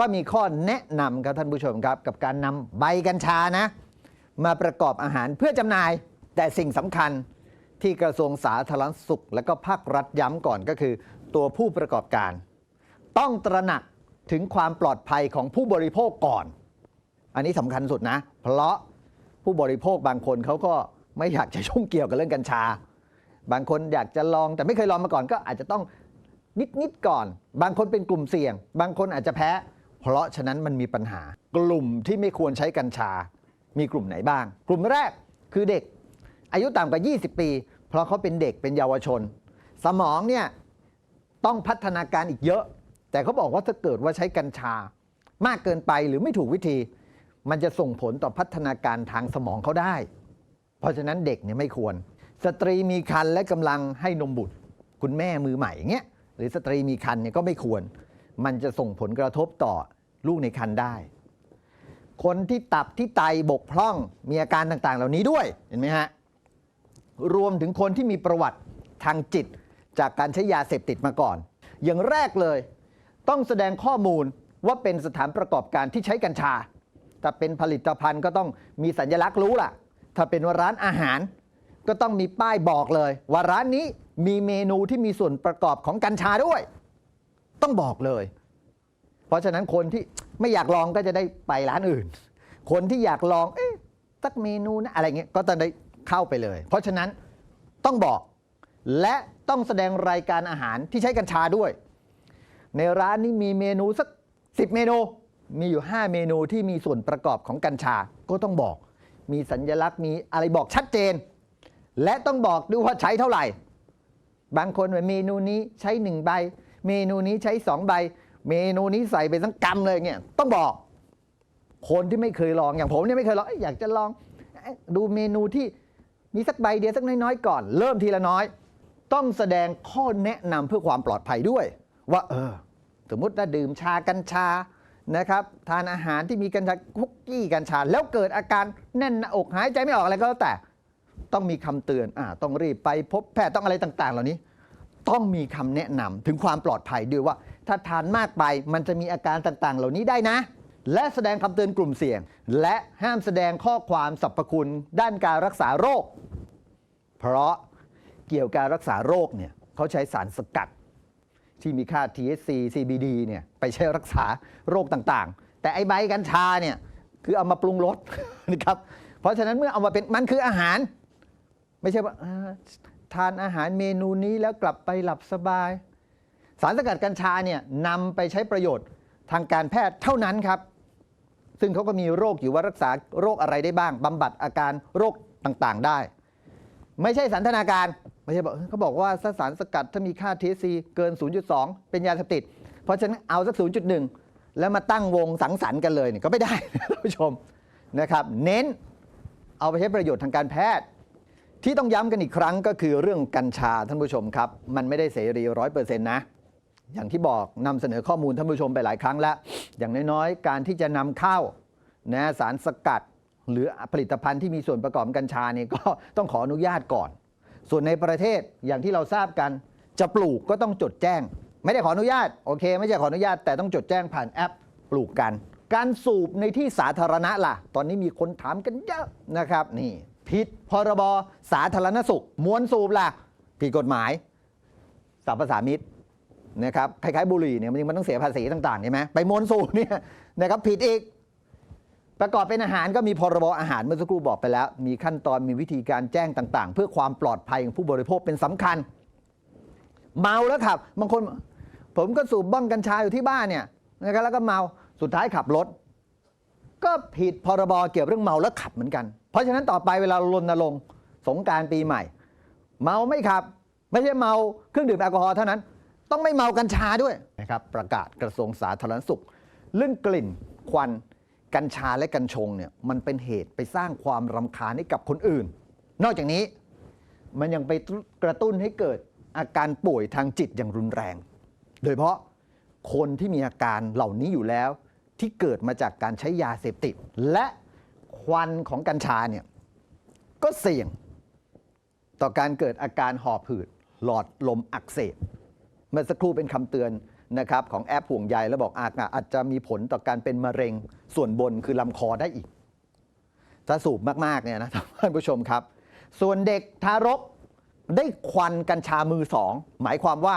ก็มีข้อแนะนำครับท่านผู้ชมครับ กับการนำใบกัญชานะ มาประกอบอาหารเพื่อจำหน่าย แต่สิ่งสำคัญที่กระทรวงสาธารณสุข และก็ภาครัฐย้ำก่อนก็คือ ตัวผู้ประกอบการ ต้องตระหนักถึงความปลอดภัยของผู้บริโภคก่อน อันนี้สำคัญสุดนะ เพราะผู้บริโภคบางคนเขาก็ไม่อยากจะยุ่งเกี่ยวกับเรื่องกัญชา บางคนอยากจะลองแต่ไม่เคยลองมาก่อนก็อาจจะต้องนิดนิดๆก่อน บางคนเป็นกลุ่มเสี่ยง บางคนอาจจะแพ้ เพราะฉะนั้นมันมีปัญหากลุ่มที่ไม่ควรใช้กัญชา มีกลุ่มไหนบ้าง กลุ่มแรกคือเด็ก อายุต่ำกว่า 20 ปี เพราะเขาเป็นเด็กเป็นเยาวชน สมองเนี่ยต้องพัฒนาการอีกเยอะ แต่เขาบอกว่าถ้าเกิดว่าใช้กัญชามากเกินไปหรือไม่ถูกวิธี มันจะส่งผลต่อพัฒนาการทางสมองเขาได้ เพราะฉะนั้นเด็กเนี่ยไม่ควร สตรีมีครรภ์และกำลังให้นมบุตร คุณแม่มือใหม่เงี้ยหรือสตรีมีครรภ์เนี่ยก็ไม่ควร มันจะส่งผลกระทบต่อลูกในครรภ์ได้ คนที่ตับที่ไตบกพร่องมีอาการต่างๆ เหล่านี้ด้วยเห็นไหมฮะรวมถึงคนที่มีประวัติทางจิต จากการใช้ยาเสพติดมาก่อน อย่างแรกเลย ต้องแสดงข้อมูลว่าเป็นสถานประกอบการที่ใช้กัญชา ถ้าเป็นผลิตภัณฑ์ก็ต้องมีสัญลักษณ์รู้ล่ะ ถ้าเป็นว่าร้านอาหาร ก็ต้องมีป้ายบอกเลย ว่าร้านนี้มีเมนูที่มีส่วนประกอบของกัญชาด้วย ต้องบอกเลย เพราะฉะนั้นคนที่ไม่อยากลองก็จะได้ไปร้านอื่น คนที่อยากลองเอ๊ะสักเมนูนะอะไรเงี้ยก็จะได้เข้าไปเลย เพราะฉะนั้นต้องบอกและต้องแสดงรายการอาหารที่ใช้กัญชาด้วย ในร้านนี้มีเมนูสัก10เมนู มีอยู่ 5 เมนูที่มีส่วนประกอบของกัญชาก็ต้องบอก มีสัญลักษณ์มีอะไรบอกชัดเจน และต้องบอกด้วยว่าใช้เท่าไหร่ บางคนว่าเมนูนี้ใช้1ใบ เมนูนี้ใช้2ใบ เมนูนี้ใส่ไปทั้งกำเลยเงี้ยต้องบอก คนที่ไม่เคยลองอย่างผมเนี่ยไม่เคยลองอยากจะลอง ดูเมนูที่มีสักใบเดียวสักน้อยๆก่อน เริ่มทีละน้อย ต้องแสดงข้อแนะนำเพื่อความปลอดภัยด้วย ว่าเออ สมมติถ้าดื่มชากัญชานะครับทานอาหารที่มีกัญชาคุกกี้กัญชา แล้วเกิดอาการแน่นหน้าอกหายใจไม่ออกอะไรก็แล้วแต่ ต้องมีคำเตือนอ่าต้องรีบไปพบแพทย์ต้องอะไรต่าง ๆ เหล่านี้ ต้องมีคำแนะนำถึงความปลอดภัยด้วยว่า ถ้าทานมากไปมันจะมีอาการต่างๆ เหล่านี้ได้นะ และแสดงคำเตือนกลุ่มเสี่ยง และห้ามแสดงข้อความสรรพคุณด้านการรักษาโรค เพราะเกี่ยวกับการรักษาโรคเนี่ยเขาใช้สารสกัด ที่มีค่า THC CBD เนี่ยไปใช้รักษาโรคต่างๆ แต่ไอใบกัญชาเนี่ยคือเอามาปรุงรสนะครับเพราะฉะนั้นเมื่อเอามาเป็นมันคืออาหาร ไม่ใช่ว่า ทานอาหารเมนูนี้แล้วกลับไปหลับสบาย สารสกัดกัญชาเนี่ยนำไปใช้ประโยชน์ทางการแพทย์เท่านั้นครับ ซึ่งเขาก็มีโรคอยู่ว่ารักษาโรคอะไรได้บ้างบำบัดอาการโรคต่างๆได้ ไม่ใช่สันทนาการไม่ใช่บอกเขาบอกว่าถ้าสารสกัดถ้ามีค่า THC เกิน 0.2 เป็นยาเสพติด เพราะฉะนั้นเอาสัก 0.1 แล้วมาตั้งวงสังสรรค์กันเลยเนี่ยก็ไม่ได้ท่านผู้ชมนะครับ เน้นเอาไปใช้ประโยชน์ทางการแพทย์ ที่ต้องย้ำกันอีกครั้งก็คือเรื่องกัญชาท่านผู้ชมครับ มันไม่ได้เสรีร้อยเปอร์เซ็นต์นะ อย่างที่บอกนำเสนอข้อมูลท่านผู้ชมไปหลายครั้งแล้ว อย่างน้อยๆ การที่จะนำเข้านะสารสกัด หรือผลิตภัณฑ์ที่มีส่วนประกอบกัญชาเนี่ยก็ต้องขออนุญาตก่อน ส่วนในประเทศอย่างที่เราทราบกันจะปลูกก็ต้องจดแจ้ง ไม่ได้ขออนุญาตโอเค ไม่ใช่ขออนุญาตแต่ต้องจดแจ้งผ่านแอปปลูกกัน การสูบในที่สาธารณะล่ะ ตอนนี้มีคนถามกันเยอะนะครับนี่ ผิดพรบสาธารณสุขมวนสูบล่ะผิดกฎหมายสรรพสามิตนะครับคล้ายๆบุหรี่เนี่ยมันมันต้องเสียภาษีต่างๆใช่ไหมไปมวนสูบเนี่ยนะครับผิดอีก ประกอบเป็นอาหารก็มีพรบอาหารเมื่อสักครู่บอกไปแล้ว มีขั้นตอนมีวิธีการแจ้งต่าง ๆ เพื่อความปลอดภัยของผู้บริโภคเป็นสำคัญ เมาแล้วขับบางคน ผมก็สูบบ้องกัญชาอยู่ที่บ้านเนี่ยนะครับแล้วก็เมาสุดท้ายขับรถ ก็ผิดพรบเกี่ยวกับเรื่องเมาแล้วขับเหมือนกัน เพราะฉะนั้นต่อไปเวลารณรงค์สงการปีใหม่ เมาไม่ขับ ไม่ใช่เมาเครื่องดื่มแอลกอฮอล์เท่านั้น ต้องไม่เมากัญชาด้วยนะครับประกาศกระทรวงสาธารณสุข เรื่องกลิ่นควันกัญชาและกัญชงเนี่ยมันเป็นเหตุไปสร้างความรำคาญให้กับคนอื่น นอกจากนี้มันยังไปกระตุ้นให้เกิดอาการป่วยทางจิตอย่างรุนแรง โดยเฉพาะคนที่มีอาการเหล่านี้อยู่แล้ว ที่เกิดมาจากการใช้ยาเสพติด และ ควันของกัญชาเนี่ยก็เสี่ยงต่อการเกิดอาการหอบหืดหลอดลมอักเสบเมื่อสักครู่เป็นคำเตือนนะครับของแอปห่วงใยแล้วบอกอาจอาจจะมีผลต่อการเป็นมะเร็งส่วนบนคือลำคอได้อีก ถ้าสูบมากๆเนี่ยนะท่านผู้ชมครับ ส่วนเด็กทารกได้ควันกัญชามือสอง หมายความว่า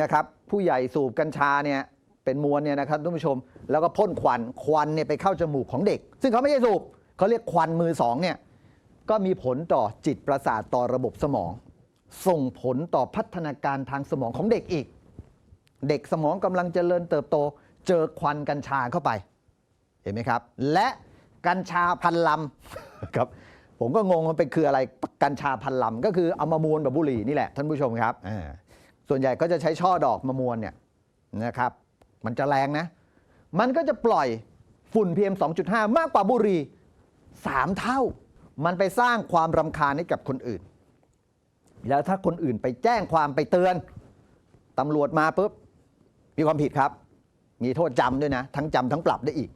นะครับผู้ใหญ่สูบกัญชาเนี่ย เป็นมวลเนี่ยนะครับท่านผู้ชม แล้วก็พ่นควันควันเนี่ยไปเข้าจมูกของเด็ก ซึ่งเขาไม่ใช่สูบเขาเรียกควันมือสองเนี่ยก็มีผลต่อจิตประสาทต่อระบบสมอง ส่งผลต่อพัฒนาการทางสมองของเด็กอีก เด็กสมองกำลังเจริญเติบโต เจอควันกัญชาเข้าไป เห็นไหมครับ และกัญชาพันลำครับผมก็งงมันเป็นคืออะไรกัญชาพันลำก็คือเอามามวนแบบบุหรี่นี่แหละท่านผู้ชมครับอ่าส่วนใหญ่ก็จะใช้ช่อดอกมามวนเนี่ยนะครับ มันจะแรงนะ มันก็จะปล่อยฝุ่น PM 2.5 มากกว่าบุหรี่ 3 เท่า มันไปสร้างความรำคาญให้กับคนอื่น แล้วถ้าคนอื่นไปแจ้งความไปเตือนตำรวจมาปุ๊บมีความผิดครับ มีโทษจำด้วยนะ ทั้งจำทั้งปรับได้อีก